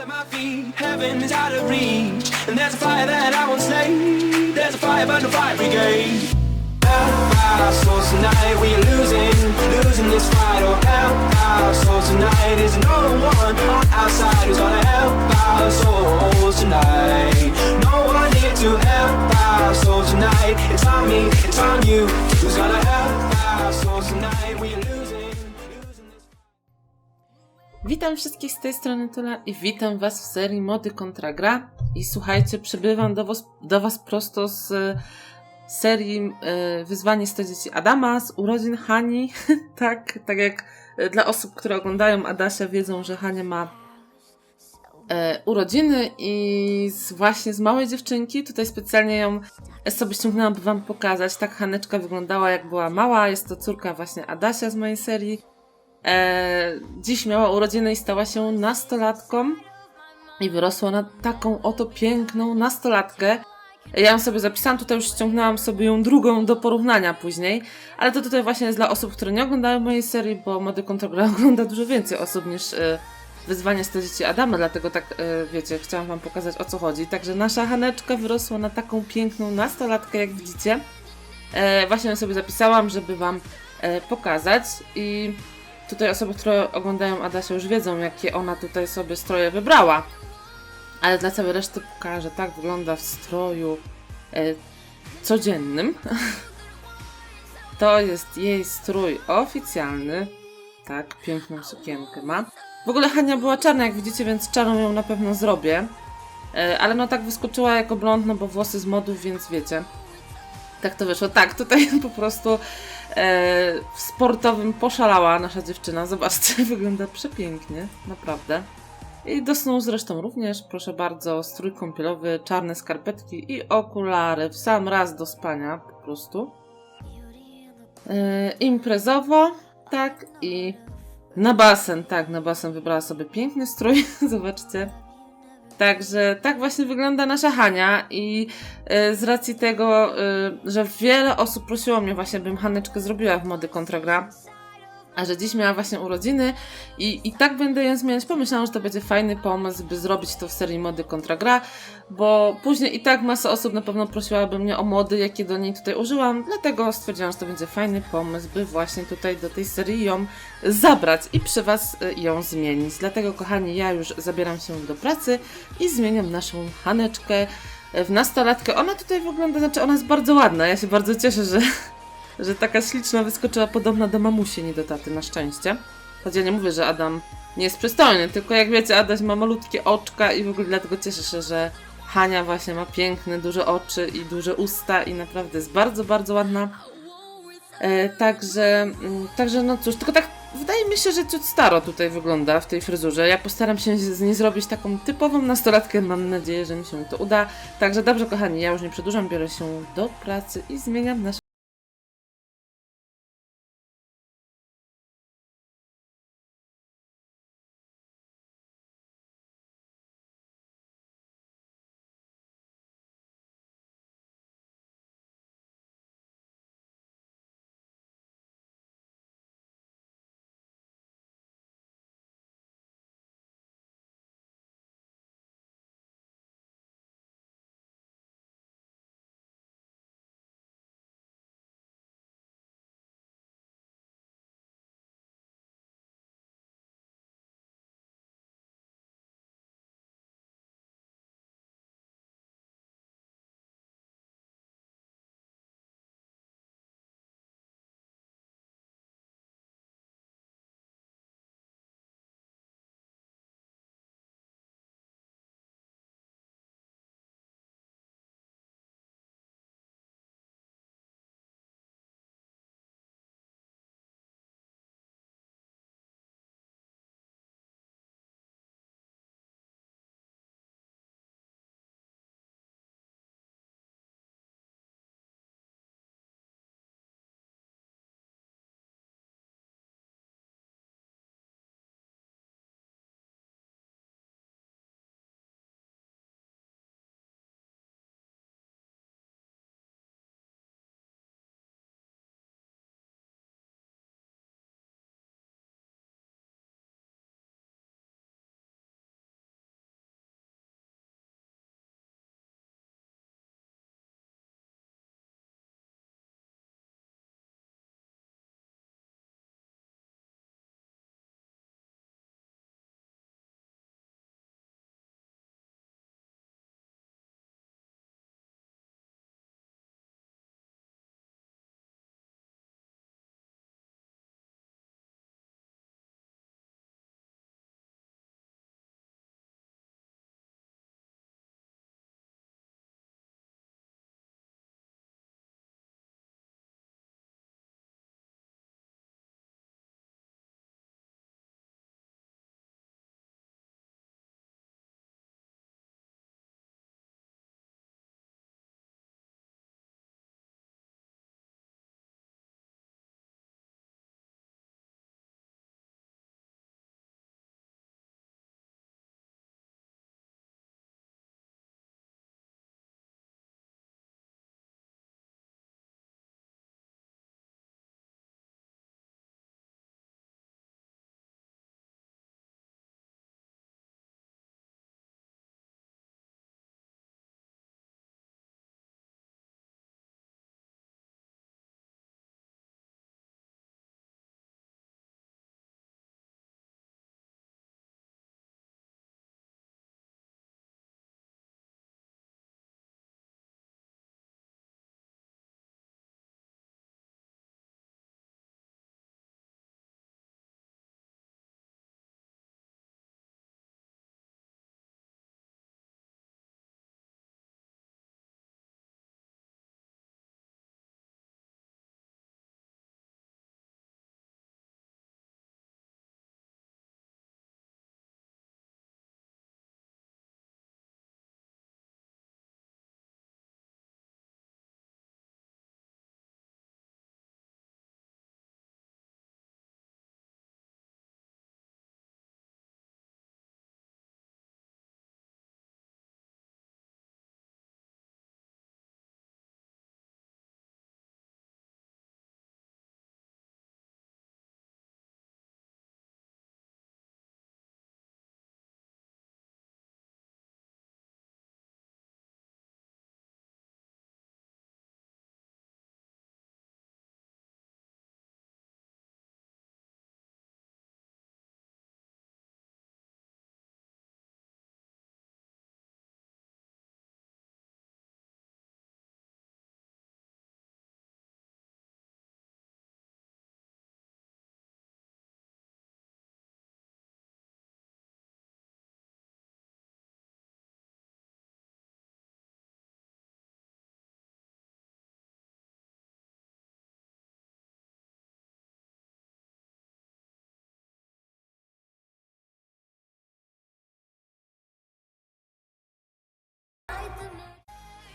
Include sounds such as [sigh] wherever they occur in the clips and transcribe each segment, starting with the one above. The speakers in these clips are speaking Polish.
at my feet, heaven is out of reach. And there's a fire that I won't slay. There's a fire, but no fire brigade. Help our souls tonight, we are losing, losing this fight. Oh, help our souls tonight. Is no one on our side who's gonna help our souls tonight? No one here to help our souls tonight. It's on me, it's on you. Who's gonna help our souls tonight? Witam wszystkich z tej strony Tula i witam Was w serii Mody kontra gra. I słuchajcie, przybywam do Was, do was prosto z serii e, Wyzwanie 100 dzieci Adama, z urodzin Hani. [laughs] tak, tak jak e, dla osób, które oglądają Adasia, wiedzą, że Hania ma e, urodziny i z, właśnie z małej dziewczynki. Tutaj specjalnie ją sobie ściągnęłam, by Wam pokazać. Tak Haneczka wyglądała, jak była mała. Jest to córka właśnie Adasia z mojej serii. E, dziś miała urodziny i stała się nastolatką i wyrosła na taką oto piękną nastolatkę. Ja ją sobie zapisałam, tutaj już ściągnęłam sobie ją drugą do porównania później, ale to tutaj właśnie jest dla osób, które nie oglądają mojej serii, bo Mody Kontrogra [laughs] ogląda dużo więcej osób niż e, wyzwanie 100 dzieci Adama, dlatego tak, e, wiecie, chciałam wam pokazać o co chodzi. Także nasza Haneczka wyrosła na taką piękną nastolatkę, jak widzicie. E, właśnie ją sobie zapisałam, żeby wam e, pokazać i tutaj osoby, które oglądają Adasia już wiedzą, jakie ona tutaj sobie stroje wybrała. Ale dla całej reszty pokażę, tak wygląda w stroju e, codziennym. [laughs] to jest jej strój oficjalny. Tak, piękną sukienkę ma. W ogóle Hania była czarna, jak widzicie, więc czarną ją na pewno zrobię. E, ale no tak wyskoczyła jako blond, no bo włosy z modów, więc wiecie. Tak to wyszło. Tak, tutaj [laughs] po prostu w sportowym poszalała nasza dziewczyna. Zobaczcie, [laughs] wygląda przepięknie, naprawdę. I do snu zresztą również, proszę bardzo, strój kąpielowy, czarne skarpetki i okulary w sam raz do spania, po prostu. E, imprezowo, tak, i na basen, tak, na basen wybrała sobie piękny strój, [laughs] zobaczcie. Także tak właśnie wygląda nasza Hania i e, z racji tego, e, że wiele osób prosiło mnie właśnie, bym Haneczkę zrobiła w mody kontragra, a że dziś miała właśnie urodziny i, i tak będę ją zmieniać, pomyślałam, że to będzie fajny pomysł, by zrobić to w serii mody kontragra, bo później i tak masa osób na pewno prosiłaby mnie o mody, jakie do niej tutaj użyłam, dlatego stwierdziłam, że to będzie fajny pomysł, by właśnie tutaj do tej serii ją zabrać i przy Was y, ją zmienić. Dlatego, kochani, ja już zabieram się do pracy i zmieniam naszą Haneczkę y, w nastolatkę. Ona tutaj wygląda, znaczy ona jest bardzo ładna. Ja się bardzo cieszę, że, że taka śliczna wyskoczyła podobna do mamusi, nie do taty, na szczęście. Choć ja nie mówię, że Adam nie jest przystojny, tylko jak wiecie, Adaś ma malutkie oczka i w ogóle dlatego cieszę się, że Hania właśnie ma piękne, duże oczy i duże usta i naprawdę jest bardzo, bardzo ładna. E, także, mm, także no cóż, tylko tak wydaje mi się, że ciut staro tutaj wygląda w tej fryzurze. Ja postaram się z niej zrobić taką typową nastolatkę. Mam nadzieję, że mi się to uda. Także dobrze, kochani, ja już nie przedłużam, biorę się do pracy i zmieniam nasz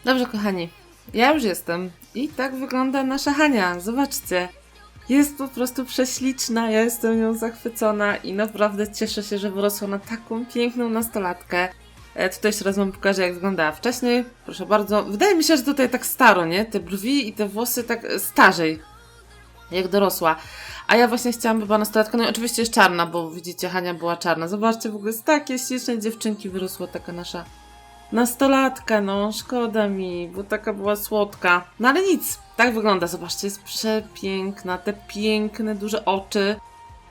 Dobrze, kochani, ja już jestem i tak wygląda nasza Hania. Zobaczcie. Jest po prostu prześliczna, ja jestem nią zachwycona i naprawdę cieszę się, że wyrosła na taką piękną nastolatkę. E, tutaj jeszcze raz wam pokażę, jak wyglądała wcześniej. Proszę bardzo. Wydaje mi się, że tutaj tak staro, nie? Te brwi i te włosy tak e, starzej. Jak dorosła. A ja właśnie chciałam, by była nastolatką. No i oczywiście jest czarna, bo widzicie, Hania była czarna. Zobaczcie, w ogóle z takiej ślicznej dziewczynki wyrosła taka nasza nastolatka, no. Szkoda mi, bo taka była słodka. No ale nic. Tak wygląda, zobaczcie, jest przepiękna. Te piękne, duże oczy.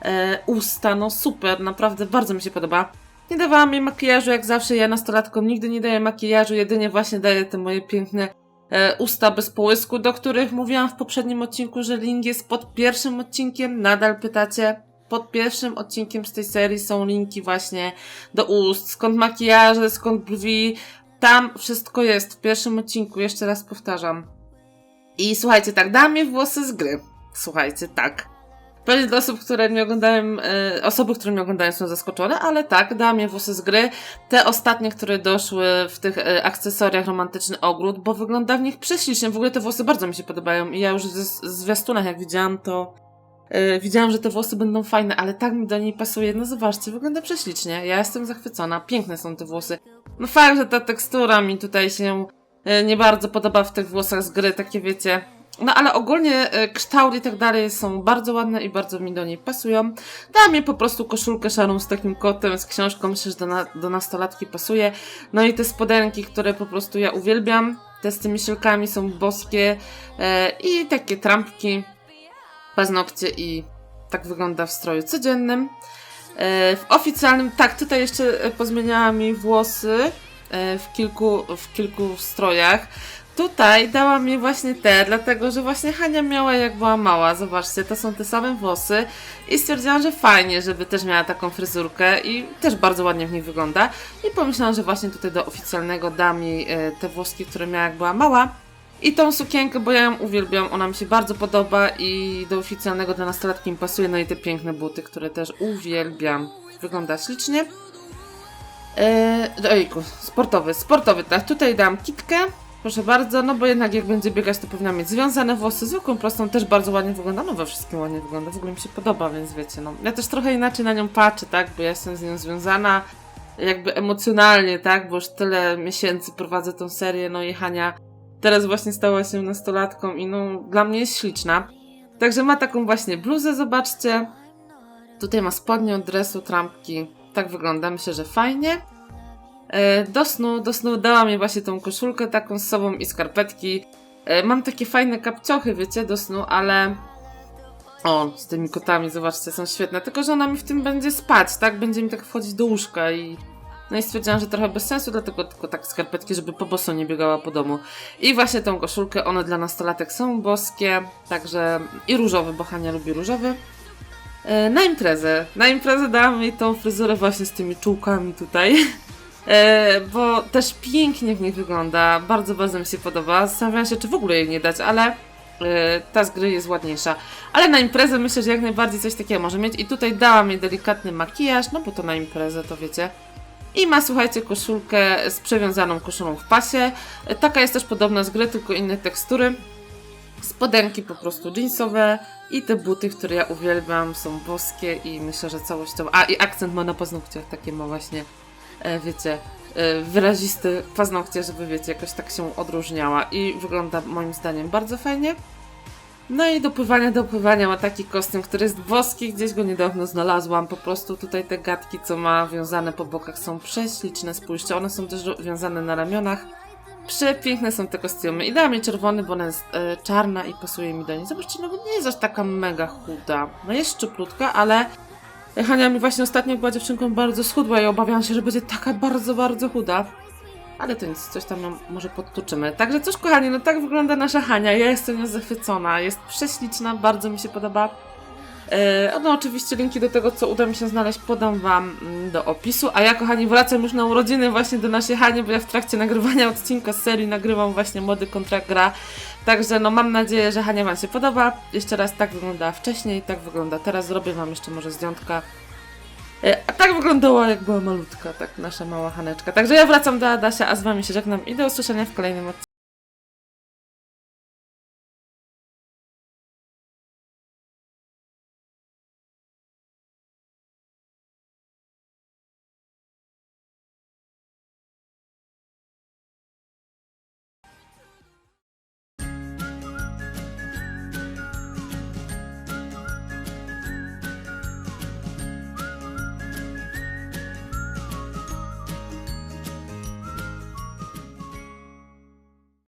E, usta, no super, naprawdę bardzo mi się podoba. Nie dawałam jej makijażu, jak zawsze ja nastolatkom nigdy nie daję makijażu, jedynie właśnie daję te moje piękne e, usta bez połysku, do których mówiłam w poprzednim odcinku, że link jest pod pierwszym odcinkiem. Nadal pytacie. Pod pierwszym odcinkiem z tej serii są linki właśnie do ust, skąd makijaże, skąd brwi. Tam wszystko jest w pierwszym odcinku, jeszcze raz powtarzam. I słuchajcie, tak, dałam mi włosy z gry. Słuchajcie, tak. Pewnie dla osób, które mnie oglądają, e, osoby, które mnie oglądają są zaskoczone, ale tak, dałam je włosy z gry. Te ostatnie, które doszły w tych e, akcesoriach romantyczny ogród, bo wygląda w nich prześlicznie. W ogóle te włosy bardzo mi się podobają i ja już z zwiastunach jak widziałam, to e, widziałam, że te włosy będą fajne, ale tak mi do niej pasuje. No zobaczcie, wygląda prześlicznie. Ja jestem zachwycona. Piękne są te włosy. No fakt, że ta tekstura mi tutaj się e, nie bardzo podoba w tych włosach z gry, takie wiecie. No ale ogólnie e, kształt i tak dalej są bardzo ładne i bardzo mi do niej pasują. Dałam jej po prostu koszulkę szarą z takim kotem, z książką, myślę, że do, na, do nastolatki pasuje. No i te spodenki, które po prostu ja uwielbiam. Te z tymi sielkami są boskie e, i takie trampki, paznokcie i tak wygląda w stroju codziennym. E, w oficjalnym, tak, tutaj jeszcze e, pozmieniałam mi włosy e, w kilku, w kilku strojach. Tutaj dała mi właśnie te, dlatego że właśnie Hania miała jak była mała. Zobaczcie, to są te same włosy i stwierdziłam, że fajnie, żeby też miała taką fryzurkę i też bardzo ładnie w nich wygląda. I pomyślałam, że właśnie tutaj do oficjalnego dam jej te włoski, które miała jak była mała. I tą sukienkę, bo ja ją uwielbiam, ona mi się bardzo podoba i do oficjalnego do nastolatki mi pasuje, no i te piękne buty, które też uwielbiam. Wygląda ślicznie. Eee, ojku, sportowy, sportowy, tak, tutaj dam kitkę, proszę bardzo, no bo jednak jak będzie biegać, to powinna mieć związane włosy, zwykłą prostą też bardzo ładnie wygląda, no we wszystkim ładnie wygląda, w ogóle mi się podoba, więc wiecie, no. Ja też trochę inaczej na nią patrzę, tak, bo ja jestem z nią związana, jakby emocjonalnie, tak, bo już tyle miesięcy prowadzę tą serię, no i Hania teraz właśnie stała się nastolatką i no, dla mnie jest śliczna. Także ma taką właśnie bluzę, zobaczcie. Tutaj ma spodnie od dresu, trampki. Tak wygląda, myślę, że fajnie. E, Do snu, do snu dała mi właśnie tą koszulkę taką z sobą i skarpetki. E, Mam takie fajne kapciochy, wiecie, do snu, ale... O, z tymi kotami, zobaczcie, są świetne. Tylko, że ona mi w tym będzie spać, tak? Będzie mi tak wchodzić do łóżka i... No i stwierdziłam, że trochę bez sensu, dlatego tylko tak skarpetki, żeby po boso nie biegała po domu. I właśnie tą koszulkę, one dla nastolatek są boskie, także i różowy, bo Hania lubi różowy. E, Na imprezę. Na imprezę dałam jej tą fryzurę właśnie z tymi czułkami tutaj. [laughs] E, bo też pięknie w nich wygląda. Bardzo, bardzo mi się podoba. Zastanawiałam się, czy w ogóle jej nie dać, ale e, ta z gry jest ładniejsza. Ale na imprezę myślę, że jak najbardziej coś takiego może mieć. I tutaj dałam jej delikatny makijaż, no bo to na imprezę, to wiecie. I ma, słuchajcie, koszulkę z przewiązaną koszulą w pasie. Taka jest też podobna z gry, tylko inne tekstury. Spodenki po prostu jeansowe i te buty, które ja uwielbiam, są boskie i myślę, że całościowo... A, i akcent ma na paznokciach, takie ma właśnie, e, wiecie, e, wyraziste paznokcie, żeby, wiecie, jakoś tak się odróżniała i wygląda moim zdaniem bardzo fajnie. No i do pływania, do pływania ma taki kostium, który jest boski, gdzieś go niedawno znalazłam. Po prostu tutaj te gadki, co ma wiązane po bokach są prześliczne, spójrzcie, one są też wiązane na ramionach. Przepiękne są te kostiumy. I dałam jej czerwony, bo ona jest e, czarna i pasuje mi do niej. Zobaczcie, no bo nie jest aż taka mega chuda. No jest szczuplutka, ale Hania mi właśnie ostatnio była dziewczynką bardzo schudła i obawiałam się, że będzie taka bardzo, bardzo chuda. Ale to nic, coś tam może podtuczymy. Także cóż, kochani, no tak wygląda nasza Hania. Ja jestem nią zachwycona. Jest prześliczna, bardzo mi się podoba. E, no oczywiście linki do tego, co uda mi się znaleźć, podam Wam mm, do opisu. A ja, kochani, wracam już na urodziny właśnie do naszej Hani, bo ja w trakcie nagrywania odcinka z serii nagrywam właśnie Młody Kontrakt Gra. Także no mam nadzieję, że Hania Wam się podoba. Jeszcze raz tak wyglądała wcześniej, tak wygląda teraz. Zrobię Wam jeszcze może zdjątka. E, A tak wyglądała jak była malutka, tak nasza mała Haneczka. Także ja wracam do Adasia, a z Wami się żegnam i do usłyszenia w kolejnym odcinku.